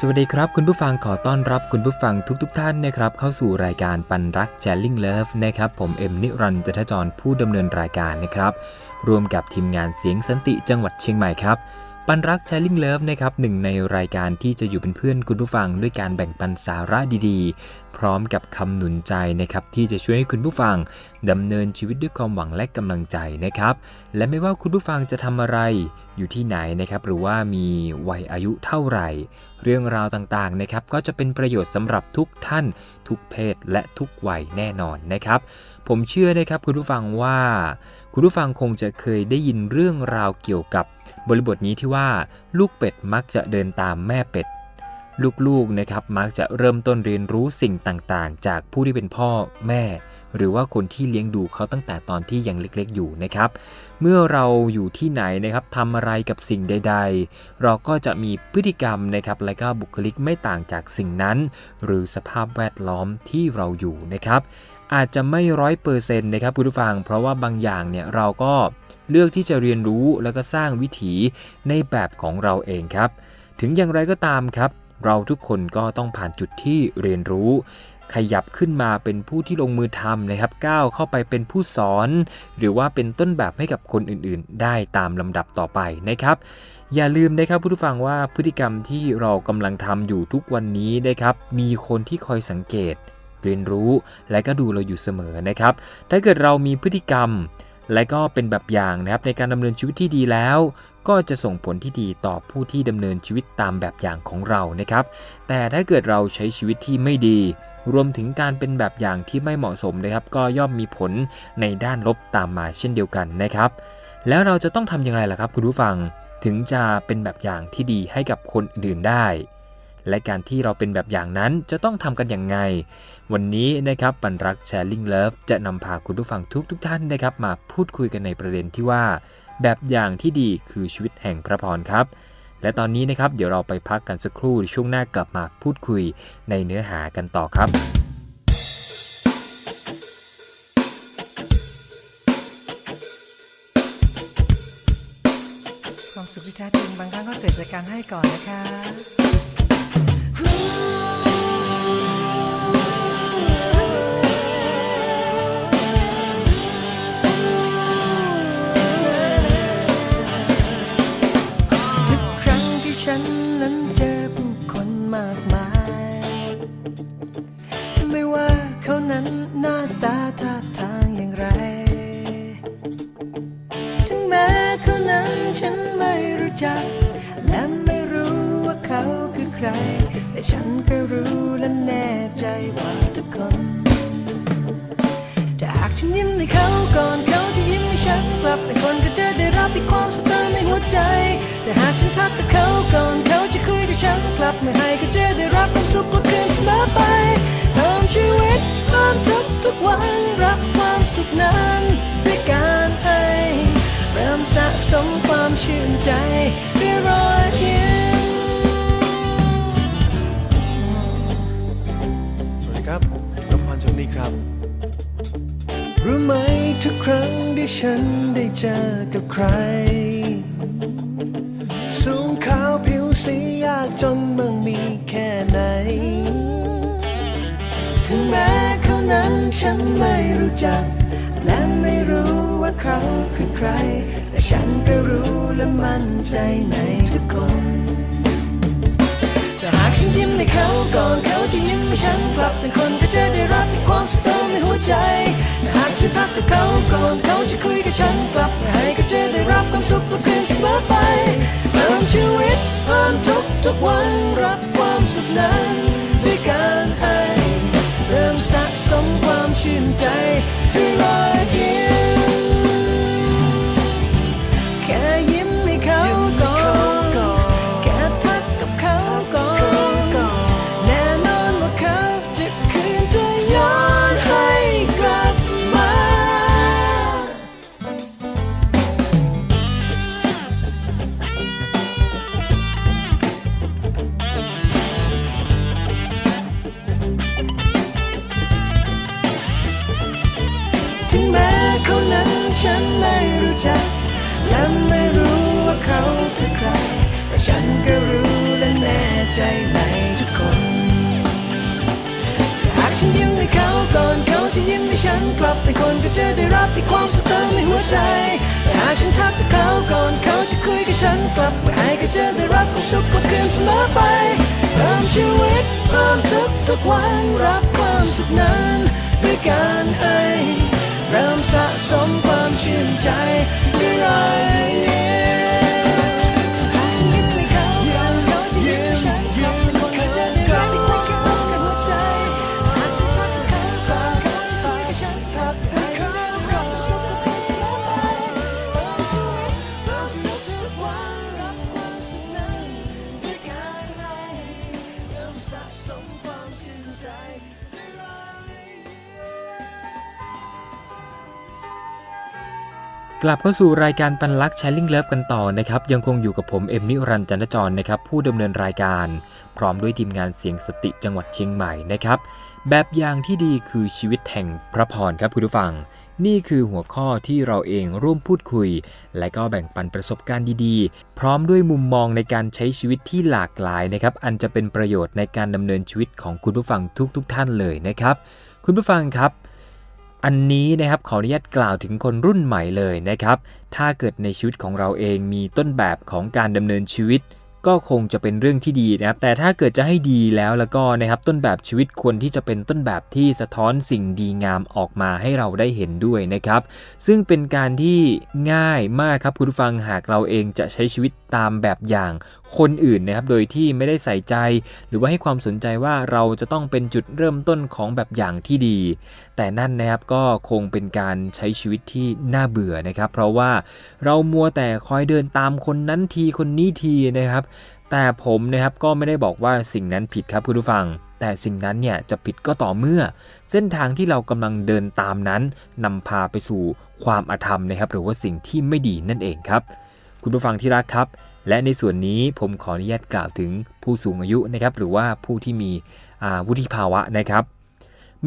สวัสดีครับ คุณผู้ฟังขอต้อนรับคุณผู้ฟังทุกๆทท่านนะครับเข้าสู่รายการปันรักแชร์ลิงเลิฟนะครับผมเอ็มนิรันจัทจรผู้ดำเนินรายการนะครับ ร่วมกับทีมงานเสียงสันติจังหวัดเชียงใหม่ครับ ปันรัก s h a r i n g Love นะครับหนึ่งในรายการที่จะอยู่เป็นเพื่อนคุณผู้ฟังด้วยการแบ่งปันสาระดีๆ พร้อมกับคำหนุนใจนะครับที่จะช่วยให้คุณผู้ฟังดำเนินชีวิตด้วยความหวังและกำลังใจนะครับ และไม่ว่าคุณผู้ฟังจะทำอะไร อยู่ที่ไหนนะครับหรือว่ามีวัยอายุเท่าไหร่ เรื่องราวต่างๆนะครับก็จะเป็นประโยชน์สำหรับทุกท่าน ทุกเพศและทุกวัยแน่นอนนะครับผมเชื่อนะครับคุณผู้ฟังว่า คุณผู้ฟังคงจะเคยได้ยินเรื่องราวเกี่ยวกับ บริบทนี้ที่ว่าลูกเป็ดมักจะเดินตามแม่เป็ด ลูกๆนะครับมักจะเริ่มต้นเรียนรู้สิ่งต่างๆ จากผู้ที่เป็นพ่อแม่ หรือว่าคนที่เลี้ยงดูเขาตั้งแต่ตอนที่ยังเล็กๆอยู่นะครับ เมื่อเราอยู่ที่ไหนนะครับทำอะไรกับสิ่งใด ๆ เราก็จะมีพฤติกรรมนะครับและก็บุคลิกไม่ต่างจากสิ่งนั้น หรือสภาพแวดล้อมที่เราอยู่นะครับอาจจะไม่ร้อยเปอร์เซ็นต์นะครับคุณผู้ฟัง เพราะว่าบางอย่างเนี่ยเราก็ เลือกที่จะเรียนรู้แล้วก็สร้างวิถีในแบบของเราเองครับ ถึงอย่างไรก็ตามครับ เราทุกคนก็ต้องผ่านจุดที่เรียนรู้ ขยับขึ้นมาเป็นผู้ที่ลงมือทำนะครับ ก้าวเข้าไปเป็นผู้สอน หรือว่าเป็นต้นแบบให้กับคนอื่นๆ ได้ตามลำดับต่อไปนะครับอย่าลืมนะครับผู้ฟังว่าพฤติกรรมที่เรากำลังทำอยู่ทุกวันนี้นะครับ มีคนที่คอยสังเกต เรียนรู้และก็ดูเราอยู่เสมอนะครับ ถ้าเกิดเรามีพฤติกรรม และก็เป็นแบบอย่างนะครับในการดำเนินชีวิตที่ดีแล้ว ก็จะส่งผลที่ดีต่อผู้ที่ดำเนินชีวิตตามแบบอย่างของเรานะครับ แต่ถ้าเกิดเราใช้ชีวิตที่ไม่ดี รวมถึงการเป็นแบบอย่างที่ไม่เหมาะสมนะครับ ก็ย่อมมีผลในด้านลบตามมาเช่นเดียวกันนะครับ แล้วเราจะต้องทำอย่างไรล่ะครับ คุณผู้ฟังถึงจะเป็นแบบอย่างที่ดีให้กับคนอื่นได้ และการที่เราเป็นแบบอย่างนั้นจะต้องทำกันอย่างไง วันนี้นะครับปันรัก Sharing Love จะนำพาคุณผู้ฟังทุกๆทท่านนะครับ มาพูดคุยกันในประเด็นที่ว่า แบบอย่างที่ดีคือชีวิตแห่งพระพรครับ และตอนนี้นะครับเดี๋ยวเราไปพักกันสักครู่ช่วงหน้ากลับมาพูดคุยในเนื้อหากันต่อครับความสุขที่แท้จริงบางครั้งก็เกิดจากการให้ก่อนนะคะ ทุกครั้งที่ฉันนั้นเจอผู้คนมากมาย ไม่ว่าเขานั้นหน้าตาท่าทางอย่างไร ถึงแม้เขานั้นฉันไม่รู้จัก และไม่รู้ว่าเขาคือใคร แต่ฉันก็รู้และแน่ใจว่าทุกคนถ้าหากฉันยิ้มให้เขาก่อนเขาจะยิ้มให้ฉันกลับแต่คนก็จะได้รับอีกความสุขเติมในหัวใจแต่หากฉันทักกับเขาก่อนเขาจะคุยกับฉันกลับไม่ให้เขาจะได้รับความสุขกว่าคืนเสมอไปเพิ่มชีวิตเพิ่มทุกทุกวันรับความสุขนั้นด้วยการให้เริ่มสะสมความชื่นใจด้วยรอยยิ้ม นพพรชมนีครับ รู้ไหมทุกครั้งที่ฉันได้เจอกับใคร สูงขาวผิวสียากจนบางมีแค่ไหน ถึงแม้เขานั้นฉันไม่รู้จัก และไม่รู้ว่าเขาคือใคร แต่ฉันก็รู้และมั่นใจในทุกคน จะหากฉันยิ้มให้เขาก่อนเขาจะยิ้มให้ฉันกลับแต่คนก็จะได้รับความสุขเติมในหัวใจแต่หากฉันทักกับเขาก่อนเขาจะคุยกับฉันกลับให้ก็จะได้รับความสุขกว่าคืนเสมอไปเพิ่มชีวิตเพิ่มทุกทุกวันรับความสุขนั้นด้วยการให้เริ่มสะสมความชื่นใจด้วยรอย กลับเข้าสู่รายการปันลักแชร์ลิงเลิฟกันต่อนะครับ ยังคงอยู่กับผมเอ็มนิรันจันทจรนะครับ ผู้ดำเนินรายการ พร้อมด้วยทีมงานเสียงสติจังหวัดเชียงใหม่นะครับ แบบอย่างที่ดีคือชีวิตแห่งพระพรครับคุณผู้ฟัง นี่คือหัวข้อที่เราเองร่วมพูดคุย และก็แบ่งปันประสบการณ์ดีๆ พร้อมด้วยมุมมองในการใช้ชีวิตที่หลากหลายนะครับ อันจะเป็นประโยชน์ในการดำเนินชีวิตของคุณผู้ฟังทุกๆทท่านเลยนะครับ คุณผู้ฟังครับ อันนี้นะครับขออนุญาตกล่าวถึงคนรุ่นใหม่เลยนะครับ ถ้าเกิดในชีวิตของเราเองมีต้นแบบของการดำเนินชีวิต ก็คงจะเป็นเรื่องที่ดีนะครับ แต่ถ้าเกิดจะให้ดีแล้วแล้วก็นะครับต้นแบบชีวิตควรที่จะเป็นต้นแบบที่สะท้อนสิ่งดีงามออกมาให้เราได้เห็นด้วยนะครับ ซึ่งเป็นการที่ง่ายมากครับคุณผู้ฟังหากเราเองจะใช้ชีวิตตามแบบอย่างคนอื่นนะครับ โดยที่ไม่ได้ใส่ใจ หรือว่าให้ความสนใจว่าเราจะต้องเป็นจุดเริ่มต้นของแบบอย่างที่ดี แต่นั่นนะครับก็คงเป็นการใช้ชีวิตที่น่าเบื่อนะครับ เพราะว่าเรามัวแต่คอยเดินตามคนนั้นทีคนนี้ทีนะครับ แต่ผมนะครับก็ไม่ได้บอกว่าสิ่งนั้นผิดครับคุณผู้ฟัง แต่สิ่งนั้นเนี่ยจะผิดก็ต่อเมื่อ เส้นทางที่เรากำลังเดินตามนั้นนำพาไปสู่ความอาธรรมนะครับหรือว่าสิ่งที่ไม่ดีนั่นเองครับ คุณผู้ฟังที่รักครับ และในส่วนนี้ผมขออนุญาตกล่าวถึงผู้สูงอายุนะครับหรือว่าผู้ที่มีวุฒิภาวะนะครับ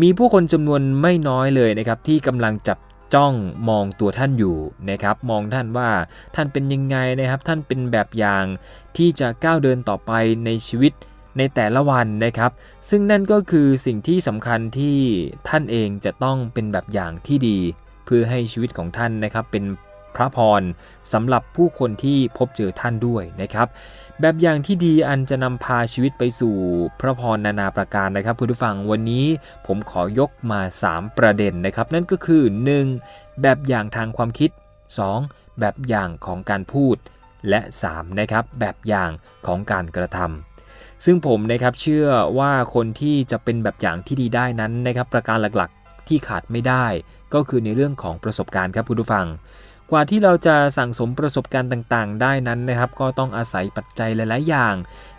มีผู้คนจำนวนไม่น้อยเลยนะครับที่กำลังจับ จ้องมองตัวท่านอยู่นะครับ มองท่านว่าท่านเป็นยังไงนะครับ ท่านเป็นแบบอย่างที่จะก้าวเดินต่อไปในชีวิตในแต่ละวันนะครับ ซึ่งนั่นก็คือสิ่งที่สำคัญที่ท่านเองจะต้องเป็นแบบอย่างที่ดี เพื่อให้ชีวิตของท่านนะครับเป็นพระพรสำหรับผู้คนที่พบเจอท่านด้วยนะครับ แบบอย่างที่ดีอันจะนำพาชีวิตไปสู่พระพรนานาประการนะครับคุณผู้ฟังวันนี้ผมขอยกมา 3 ประเด็นนะครับ นั่นก็คือ 1. แบบอย่างทางความคิด 2. แบบอย่างของการพูด และ 3. นะครับแบบอย่างของการกระทำซึ่งผมนะครับเชื่อว่าคนที่จะเป็นแบบอย่างที่ดีได้นั้นนะครับ ประการหลักๆที่ขาดไม่ได้ ก็คือในเรื่องของประสบการณ์ครับคุณผู้ฟัง กว่าที่เราจะสั่งสมประสบการณ์ต่างๆ ได้นั้นนะครับ ก็ต้องอาศัยปัจจัยหลาย ๆ อย่าง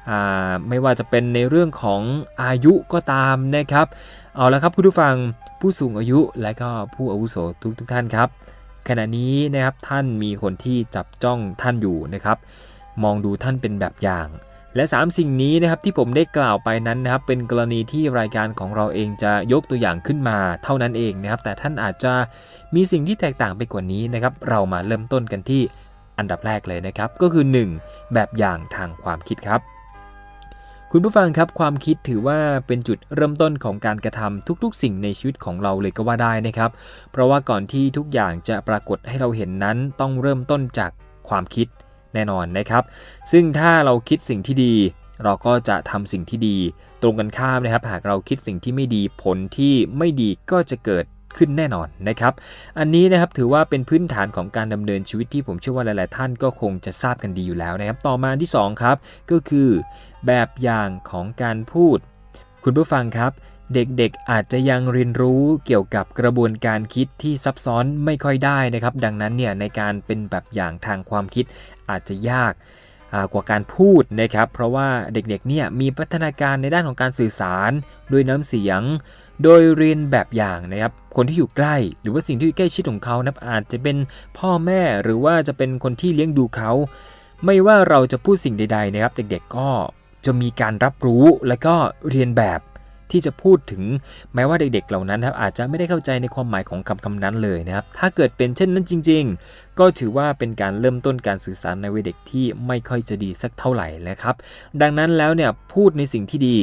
อ่าไม่ว่าจะเป็นในเรื่องของอายุก็ตามนะครับ เอาละครับคุณผู้ฟังผู้สูงอายุและก็ผู้อาวุโสทุกๆท่านครับ ขณะนี้นะครับท่านมีคนที่จับจ้องท่านอยู่นะครับ มองดูท่านเป็นแบบอย่าง และ 3 สิ่งนี้นะครับที่ผมได้กล่าวไปนั้นนะครับเป็นกรณีที่รายการของเราเองจะยกตัวอย่างขึ้นมาเท่านั้นเองนะครับ แต่ท่านอาจจะมีสิ่งที่แตกต่างไปกว่านี้นะครับ เรามาเริ่มต้นกันที่อันดับแรกเลยนะครับ ก็คือ 1. แบบอย่างทางความคิดครับ คุณผู้ฟังครับความคิดถือว่าเป็นจุดเริ่มต้นของการกระทำทุกๆ สิ่งในชีวิตของเราเลยก็ว่าได้นะครับ เพราะว่าก่อนที่ทุกอย่างจะปรากฏให้เราเห็นนั้นต้องเริ่มต้นจากความคิด แน่นอนนะครับ ซึ่งถ้าเราคิดสิ่งที่ดี เราก็จะทำสิ่งที่ดี ตรงกันข้ามนะครับ หากเราคิดสิ่งที่ไม่ดีผลที่ไม่ดีก็จะเกิดขึ้นแน่นอนนะครับ อันนี้นะครับถือว่าเป็นพื้นฐานของการดำเนินชีวิตที่ผมเชื่อว่าหลาย ๆ ท่านก็คงจะทราบกันดีอยู่แล้วนะครับ ต่อมาที่สองครับ ก็คือ แบบอย่างของการพูด คุณผู้ฟังครับ เด็กๆ อาจจะยังเรียนรู้เกี่ยวกับกระบวนการคิดที่ซับซ้อนไม่ค่อยได้นะครับ ดังนั้นเนี่ยในการเป็นแบบอย่างทางความคิดอาจจะยากกว่าการพูดนะครับ เพราะว่าเด็กๆเนี่ยมีพัฒนาการในด้านของการสื่อสารด้วยน้ำเสียง โดยเรียนแบบอย่างนะครับ คนที่อยู่ใกล้ หรือว่าสิ่งที่ใกล้ชิดของเขานับอาจจะเป็นพ่อแม่หรือว่าจะเป็นคนที่เลี้ยงดูเขา ไม่ว่าเราจะพูดสิ่งใดๆนะครับ เด็กๆก็จะมีการรับรู้และก็เรียนแบบ ที่จะพูดถึงแม้ว่าเด็กๆ เหล่านั้นครับอาจจะไม่ได้เข้าใจในความหมายของคำคำนั้นเลยนะครับ ถ้าเกิดเป็นเช่นนั้นจริง ๆ ก็ถือว่าเป็นการเริ่มต้นการสื่อสารในวัยเด็กที่ไม่ค่อยจะดีสักเท่าไหร่นะครับ ดังนั้นแล้วเนี่ยพูดในสิ่งที่ดี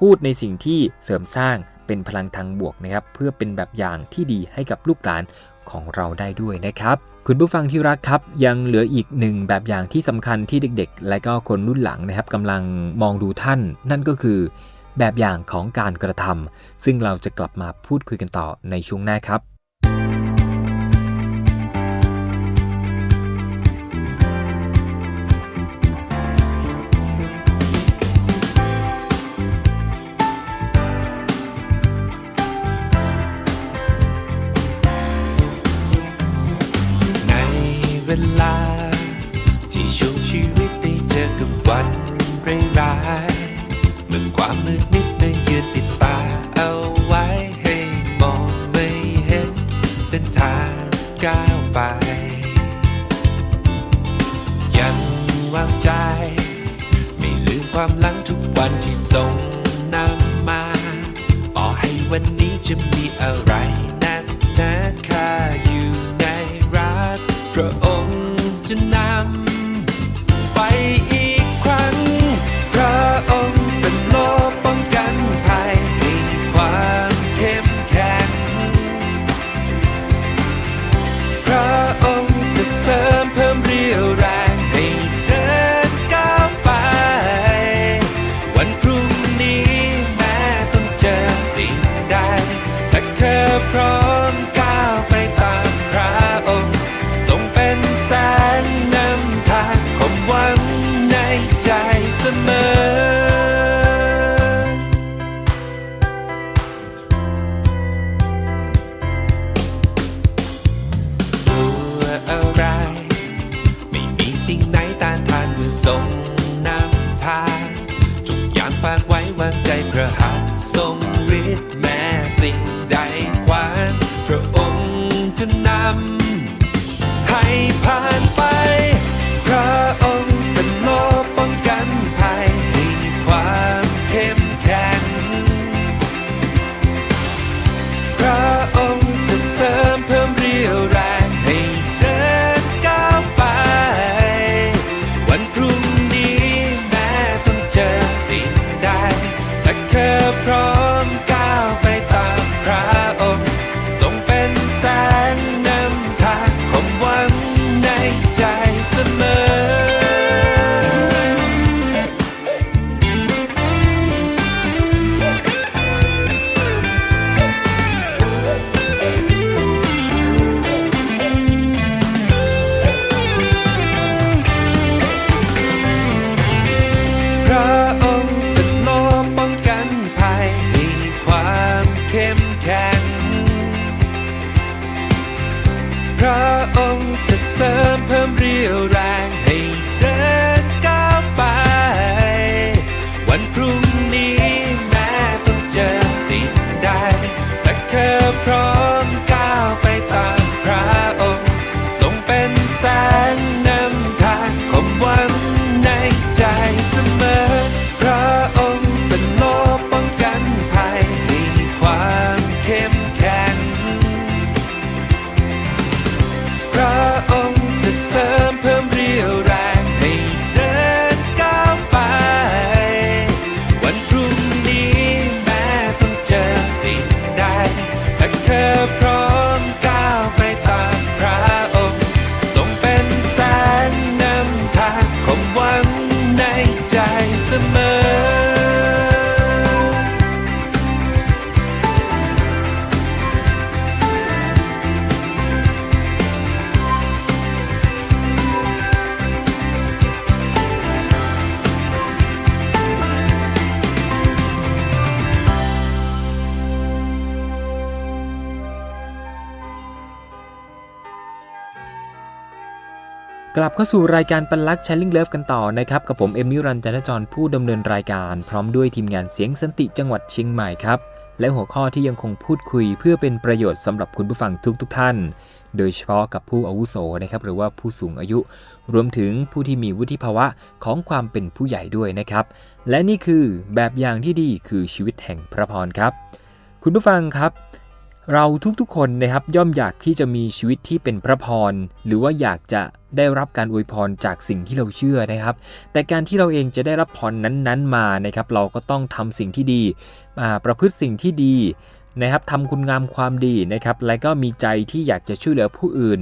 พูดในสิ่งที่เสริมสร้างเป็นพลังทางบวกนะครับ เพื่อเป็นแบบอย่างที่ดีให้กับลูกหลานของเราได้ด้วยนะครับคุณผู้ฟังที่รักครับยังเหลืออีกหนึ่งแบบอย่างที่สำคัญที่เด็กๆ และก็คนรุ่นหลังนะครับกำลังมองดูท่าน นั่นก็คือ แบบอย่างของการกระทำซึ่งเราจะกลับมาพูดคุยกันต่อในช่วงหน้าครับในเวลาที่ช่วงชีวิตได้เจอกับวันร้าย เมื่อความมืดมิดไม่ยืนปิดตาเอาไว้ให้มองไม่เห็น เส้นทางก้าวไป ยังวางใจ ไม่ลืมความหลังทุกวันที่ส่งนำมาต่อให้วันนี้จะมีอะไร องค์จะเสริมเพิ่มเรียวแรง ลับเข้าสู่รายการปันลักษณ์ Challenge Love กันต่อนะครับ กับผมเอมิรันจันทจรผู้ดำเนินรายการ พร้อมด้วยทีมงานเสียงสันติจังหวัดเชียงใหม่ครับ และหัวข้อที่ยังคงพูดคุยเพื่อเป็นประโยชน์สำหรับคุณผู้ฟังทุกๆทท่าน โดยเฉพาะกับผู้อาวุโสนะครับหรือว่าผู้สูงอายุ รวมถึงผู้ที่มีวุฒิภาวะของความเป็นผู้ใหญ่ด้วยนะครับ และนี่คือแบบอย่างที่ดีคือชีวิตแห่งพระพรครับ คุณผู้ฟังครับ เราทุกๆคนนะครับย่อมอยากที่จะมีชีวิตที่เป็นพระพร หรือว่าอยากจะได้รับการอวยพรจากสิ่งที่เราเชื่อนะครับ แต่การที่เราเองจะได้รับพรนั้นๆมานะครับ เราก็ต้องทำสิ่งที่ดีประพฤติสิ่งที่ดีนะครับทำคุณงามความดีนะครับ และก็มีใจที่อยากจะช่วยเหลือผู้อื่น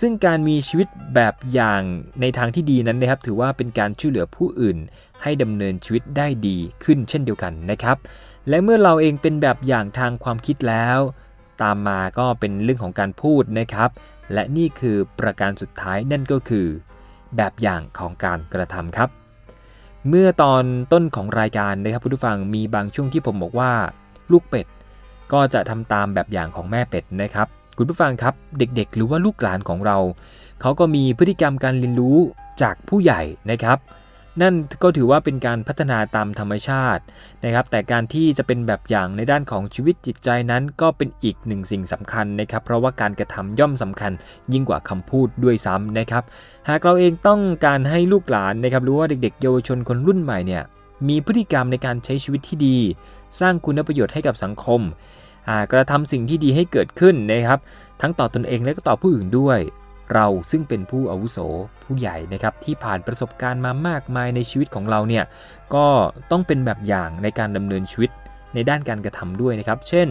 ซึ่งการมีชีวิตแบบอย่างในทางที่ดีนั้นนะครับ ถือว่าเป็นการช่วยเหลือผู้อื่น ให้ดำเนินชีวิตได้ดีขึ้นเช่นเดียวกันนะครับ และเมื่อเราเองเป็นแบบอย่างทางความคิดแล้ว ตามมาก็เป็นเรื่องของการพูดนะครับ และนี่คือประการสุดท้ายนั่นก็คือ แบบอย่างของการกระทำครับ เมื่อตอนต้นของรายการนะครับคุณผู้ฟังมีบางช่วงที่ผมบอกว่า ลูกเป็ด ก็จะทำตามแบบอย่างของแม่เป็ดนะครับ คุณผู้ฟังครับเด็กๆ หรือว่าลูกหลานของเรา เขาก็มีพฤติกรรมการเรียนรู้จากผู้ใหญ่นะครับ นั่นก็ถือว่าเป็นการพัฒนาตามธรรมชาตินะครับ แต่การที่จะเป็นแบบอย่างในด้านของชีวิตจิตใจนั้น ก็เป็นอีกหนึ่งสิ่งสำคัญนะครับ เพราะว่าการกระทำย่อมสำคัญยิ่งกว่าคำพูดด้วยซ้ำนะครับ หากเราเองต้องการให้ลูกหลานนะครับหรู้ว่าเด็กๆ เยาวชนคนรุ่นใหม่เนี่ยมีพฤติกรรมในการใช้ชีวิตที่ดี สร้างคุณประโยชน์ให้กับสังคมกระทำสิ่งที่ดีให้เกิดขึ้นนะครับ ทั้งต่อตนเองและก็ต่อผู้อื่นด้วย เราซึ่งเป็นผู้อาวุโสผู้ใหญ่นะครับที่ผ่านประสบการณ์มามากมายในชีวิตของเราเนี่ยก็ต้องเป็นแบบอย่างในการดำเนินชีวิตในด้านการกระทำด้วยนะครับ เช่น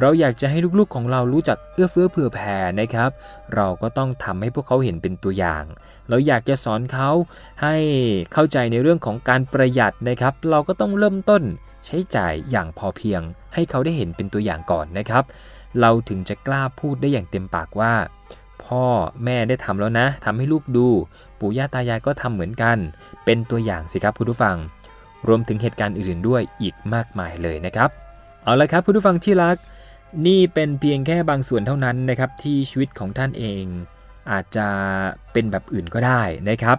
เราอยากจะให้ลูกๆของเรารู้จักเอื้อเฟื้อเผื่อแผ่นะครับ เราก็ต้องทำให้พวกเขาเห็นเป็นตัวอย่าง เราอยากจะสอนเขาให้เข้าใจในเรื่องของการประหยัดนะครับ เราก็ต้องเริ่มต้นใช้จ่ายอย่างพอเพียง ให้เขาได้เห็นเป็นตัวอย่างก่อนนะครับ เราถึงจะกล้าพูดได้อย่างเต็มปากว่า พ่อแม่ได้ทำแล้วนะทำให้ลูกดู ปู่ย่าตายายก็ทำเหมือนกัน เป็นตัวอย่างสิครับคุณผู้ฟัง รวมถึงเหตุการณ์อื่นๆด้วยอีกมากมายเลยนะครับ เอาละครับคุณผู้ฟังที่รัก นี่เป็นเพียงแค่บางส่วนเท่านั้นนะครับที่ชีวิตของท่านเอง อาจจะเป็นแบบอื่นก็ได้นะครับ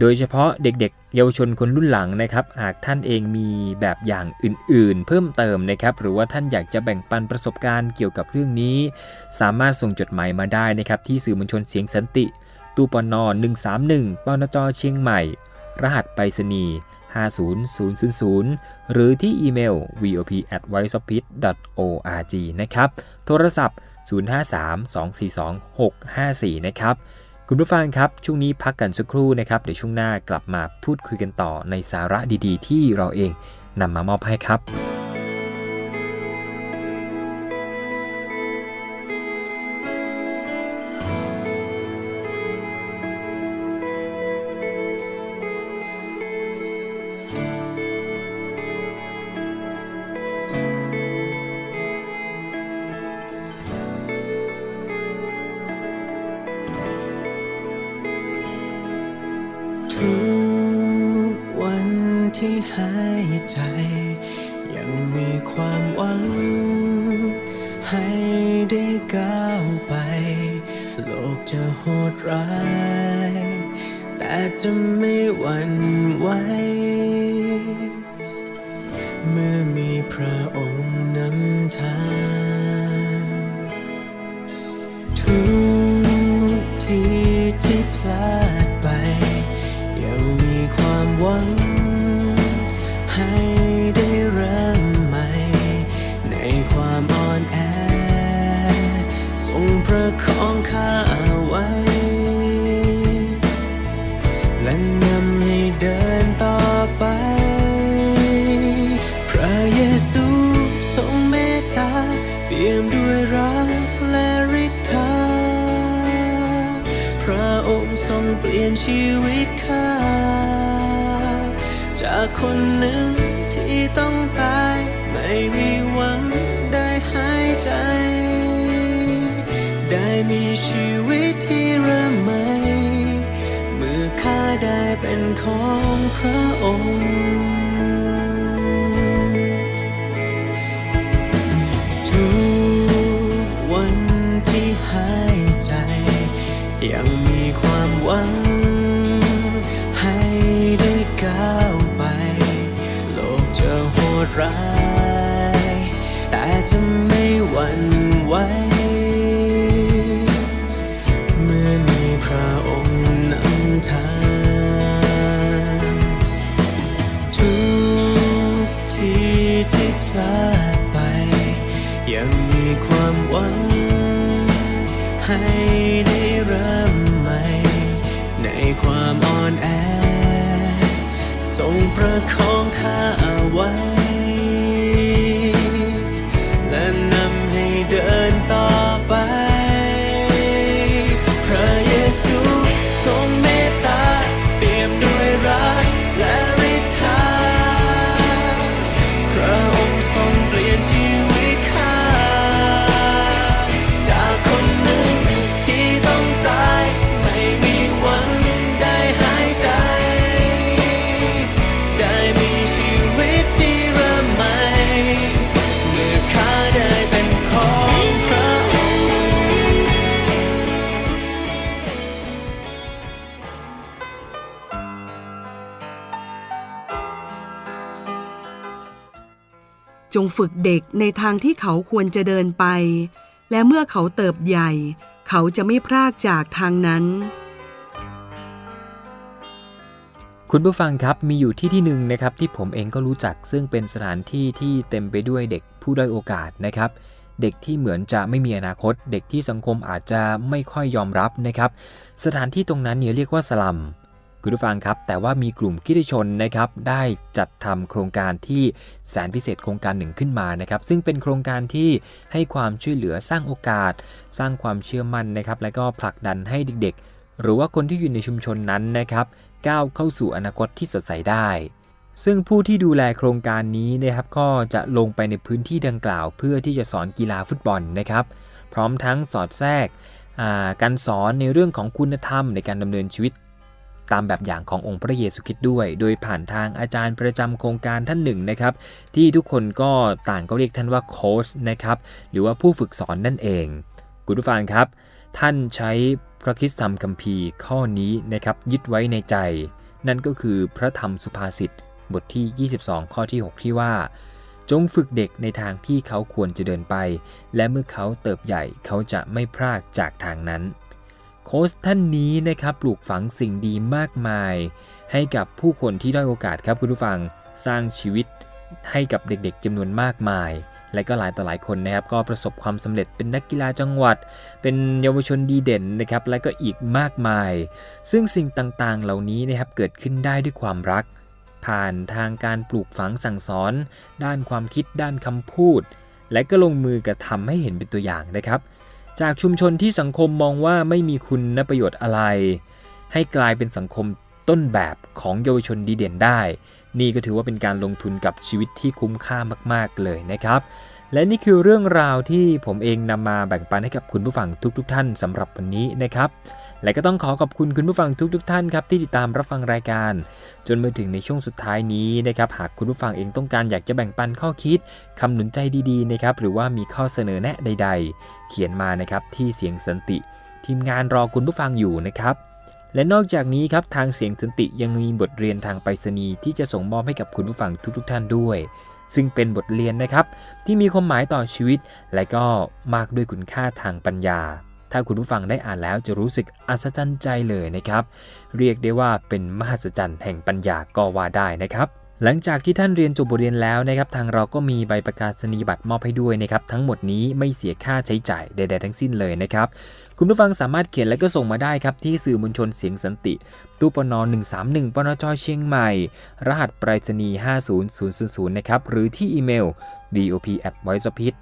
โดยเฉพาะเด็กๆ เยาวชนคนรุ่นหลังนะครับ หากท่านเองมีแบบอย่างอื่นๆ เพิ่มเติมนะครับ หรือว่าท่านอยากจะแบ่งปันประสบการณ์เกี่ยวกับเรื่องนี้ สามารถส่งจดหมายมาได้นะครับ ที่สื่อมวลชนเสียงสันติ ตู้ปน131ปนจเชียงใหม่ รหัสไปรษณีย์50000 หรือที่อีเมล vop at v o i c e o f p e a c org นะครับ โทรศัพท์ 053-242-654 นะครับ คุณผู้ฟังครับ ช่วงนี้พักกันสักครู่นะครับ เดี๋ยวช่วงหน้ากลับมาพูดคุยกันต่อในสาระดีๆ ที่เราเองนำมามอบให้ครับ เมื่อมีพระองค์นำทาง ชีวิตข้า จากคนหนึ่งที่ต้องตาย ไม่มีหวังได้หายใจ ได้มีชีวิตที่เริ่มใหม่ เมื่อข้าได้เป็นของพระองค์ทุกวันที่หายใจยังมีความหวัง ดร้าย แต่จะไม่หวั่นไหว เมื่อมีพระองค์นำทางทุกทีที่พลาดไป ยังมีความหวัง ให้ได้เริ่มใหม่ ในความอ่อนแอทรงประคองข้าไว้ จงฝึกเด็กในทางที่เขาควรจะเดินไป และเมื่อเขาเติบใหญ่ เขาจะไม่พรากจากทางนั้น คุณผู้ฟังครับมีอยู่ที่ที่หนึ่งนะครับที่ผมเองก็รู้จักซึ่งเป็นสถานที่ที่เต็มไปด้วยเด็กผู้ด้อยโอกาสนะครับเด็กที่เหมือนจะไม่มีอนาคต เด็กที่สังคมอาจจะไม่ค่อยยอมรับนะครับ สถานที่ตรงนั้นเนี่ยเรียกว่าสลัม คุณผู้ฟังครับ แต่ว่ามีกลุ่มคิดชนนะครับได้จัดทำโครงการที่แสนพิเศษโครงการหนึ่งขึ้นมานะครับ ซึ่งเป็นโครงการที่ให้ความช่วยเหลือสร้างโอกาส สร้างความเชื่อมั่นนะครับ และก็ผลักดันให้เด็กๆ หรือว่าคนที่อยู่ในชุมชนนั้นนะครับ ก้าวเข้าสู่อนาคตที่สดใสได้ซึ่งผู้ที่ดูแลโครงการนี้นะครับก็จะลงไปในพื้นที่ดังกล่าว เพื่อที่จะสอนกีฬาฟุตบอลนะครับ พร้อมทั้งสอดแทรกการสอนในเรื่องของคุณธรรมในการดำเนินชีวิต ตามแบบอย่างขององค์พระเยซูคริสต์ด้วย โดยผ่านทางอาจารย์ประจำโครงการท่านหนึ่งนะครับที่ทุกคนก็ต่างก็เรียกท่านว่าโค้ชนะครับหรือว่าผู้ฝึกสอนนั่นเอง คุณผู้ฟังครับ ท่านใช้พระคริสตธรรมคัมภีร์ข้อนี้นะครับยึดไว้ในใจ นั่นก็คือพระธรรมสุภาษิตบทที่ 22 ข้อที่ 6 ที่ว่า จงฝึกเด็กในทางที่เขาควรจะเดินไป และเมื่อเขาเติบใหญ่เขาจะไม่พรากจากทางนั้น โค้ชท่านนี้นะครับปลูกฝังสิ่งดีมากมาย ให้กับผู้คนที่ด้อยโอกาสครับคุณผู้ฟังสร้างชีวิตให้กับเด็กๆจำนวนมากมาย และก็หลายต่อหลายคนนะครับ ก็ประสบความสำเร็จเป็นนักกีฬาจังหวัด เป็นเยาวชนดีเด่นนะครับ และก็อีกมากมาย ซึ่งสิ่งต่างๆ เหล่านี้นะครับเกิดขึ้นได้ด้วยความรัก ผ่านทางการปลูกฝังสั่งสอน ด้านความคิดด้านคำพูด และก็ลงมือกระทำให้เห็นเป็นตัวอย่างนะครับ จากชุมชนที่สังคมมองว่าไม่มีคุณนประโยชน์อะไร ให้กลายเป็นสังคมต้นแบบของเยาวชนดีเด่นได้ นี่ก็ถือว่าเป็นการลงทุนกับชีวิตที่คุ้มค่ามาก ๆ เลยนะครับ และนี่คือเรื่องราวที่ผมเองนำมาแบ่งปันให้กับคุณผู้ฟังทุก ๆทท่านสำหรับวันนี้นะครับ และก็ต้องขอขอบคุณคุณผู้ฟังทุกๆทท่านครับที่ติดตามรับฟังรายการ จนมาถึงในช่วงสุดท้ายนี้นะครับหากคุณผู้ฟังเองต้องการอยากจะแบ่งปันข้อคิดคำหนุนใจดีๆนะครับหรือว่ามีข้อเสนอแนะใด ๆ เขียนมานะครับที่เสียงสันติ ทีมงานรอคุณผู้ฟังอยู่นะครับและนอกจากนี้ครับทางเสียงสันติยังมีบทเรียนทางไปรษณีย์ที่จะส่งมอบให้กับคุณผู้ฟังทุกๆท่านด้วย ซึ่งเป็นบทเรียนนะครับที่มีความหมายต่อชีวิต และก็มากด้วยคุณค่าทางปัญญา ถ้าคุณผู้ฟังได้อ่านแล้วจะรู้สึกอัศจรรย์ใจเลยนะครับ เรียกได้ว่าเป็นมหัศจรรย์แห่งปัญญาก็ว่าได้นะครับหลังจากที่ท่านเรียนจบบทเรียนแล้วนะครับทางเราก็มีใบประกาศนียบัตรมอบให้ด้วยนะครับทั้งหมดนี้ไม่เสียค่าใช้จ่ายใด ๆ ทั้งสิ้นเลยนะครับคุณผู้ฟังสามารถเขียนและก็ส่งมาได้ครับที่สื่อมวลชนเสียงสันติ ตู้ปน131ปนจเชียงใหม่ รหัสไปรษณีย์50000นะครับหรือที่อีเมล dop at v o i c e p i t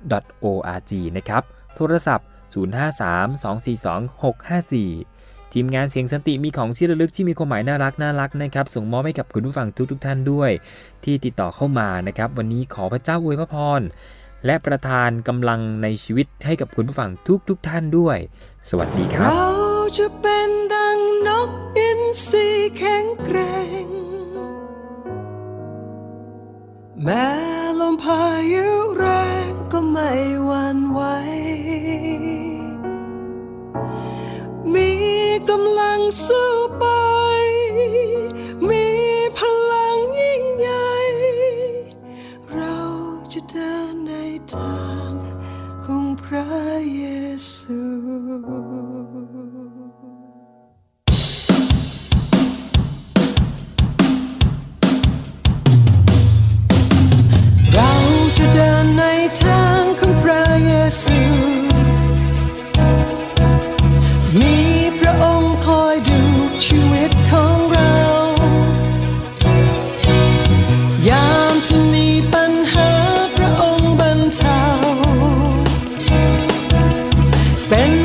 org นะครับโทรศัพท์ 053-242-654 ทีมงานเสียงสันติมีของที่ระลึกที่มีความหมายน่ารักน่ารักนะครับ ส่งมอบให้กับคุณผู้ฟังทุกๆทท่านด้วย ที่ติดต่อเข้ามานะครับ วันนี้ขอพระเจ้าอวยพระพรและประทานกำลังในชีวิตให้กับคุณผู้ฟังทุกๆทท่านด้วย สวัสดีครับ เราจะเป็นดังนกอินทรีแข็งแกร่งแม้ลมพายุ ไม่หวั่นไหว มีกำลังสู้ไป spend